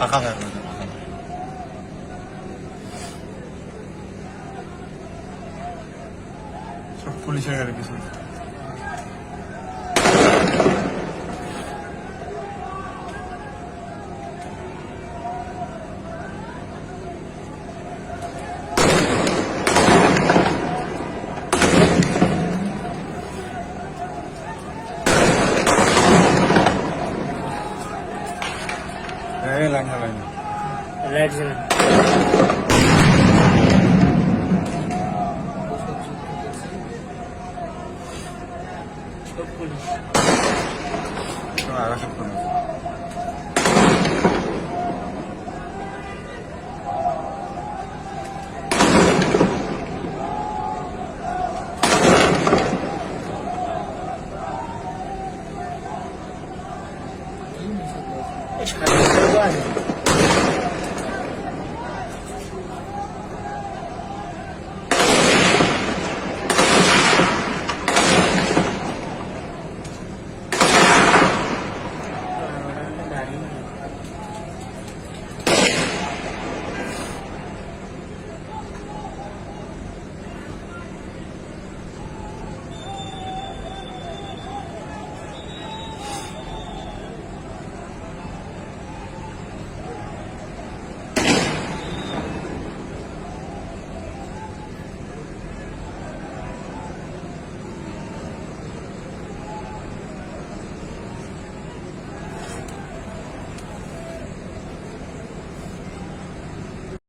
ফাঁকা হয়ে গেছে সব পুলিশের গাড়ি কিছু লাইন লাইন লাইট জ্বালান সব পুলিশ। আকাশে পুলিশ। 还是在外。